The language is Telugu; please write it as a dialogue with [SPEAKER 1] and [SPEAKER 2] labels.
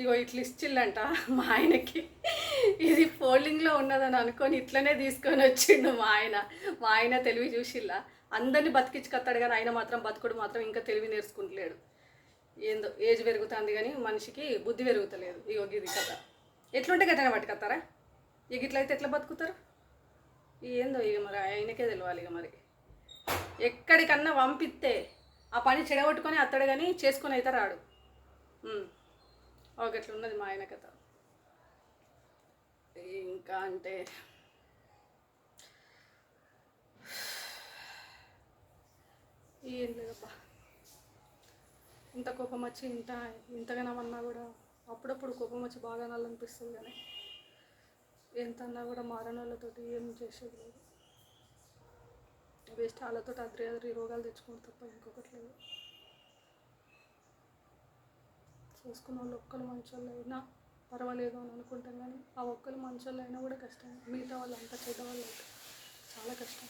[SPEAKER 1] ఇగో ఇట్లా ఇచ్చిల్లంట మా ఆయనకి. ఇది ఫోల్డింగ్లో ఉన్నదని అనుకొని ఇట్లనే తీసుకొని వచ్చిండు మా ఆయన. మా ఆయన తెలివి చూసిల్లా. అందరినీ బతికించుకొస్తాడు కానీ ఆయన మాత్రం బతుకుడు మాత్రం ఇంకా తెలివి నేర్చుకుంటలేడు. ఏందో ఏజ్ పెరుగుతుంది కానీ మనిషికి బుద్ధి పెరుగుతలేదు. ఇగో ఇది కథ. ఎట్లుంటే గట్టిగా పట్టుకొస్తారా ఇక ఇట్లయితే ఎట్లా బతుకుతారు? ఏందో ఇక మరి ఆయనకే తెలియాలి ఇక మరి. ఎక్కడికన్నా పంపిస్తే ఆ పని చెడగొట్టుకొని అత్తడు కానీ చేసుకొని అయితే రాడు. ఉమ్. ఉన్నది మా ఆయన కథ. ఇంకా అంటే ఏం లేదబ్బా ఇంత కోపం వచ్చి ఇంత ఇంతగానమన్నా కూడా అప్పుడప్పుడు కోపం వచ్చి బాగా అనిపిస్తుంది కానీ ఎంత అన్నా కూడా మారని వాళ్ళతోటి ఏం చేసేది లేదు. వేస్ట్ వాళ్ళతో అద్రి అద్రి రోగాలు తెచ్చుకుంటే తప్ప ఇంకొకటి లేదు. చేసుకున్న వాళ్ళు ఒక్కరు మంచోళ్ళు అయినా పర్వాలేదు అని అనుకుంటాం కానీ ఆ ఒక్కరు మంచోళ్ళు అయినా కూడా కష్టం మిగతా వాళ్ళు అంతా చెడ్డ వాళ్ళు అయితే చాలా కష్టం.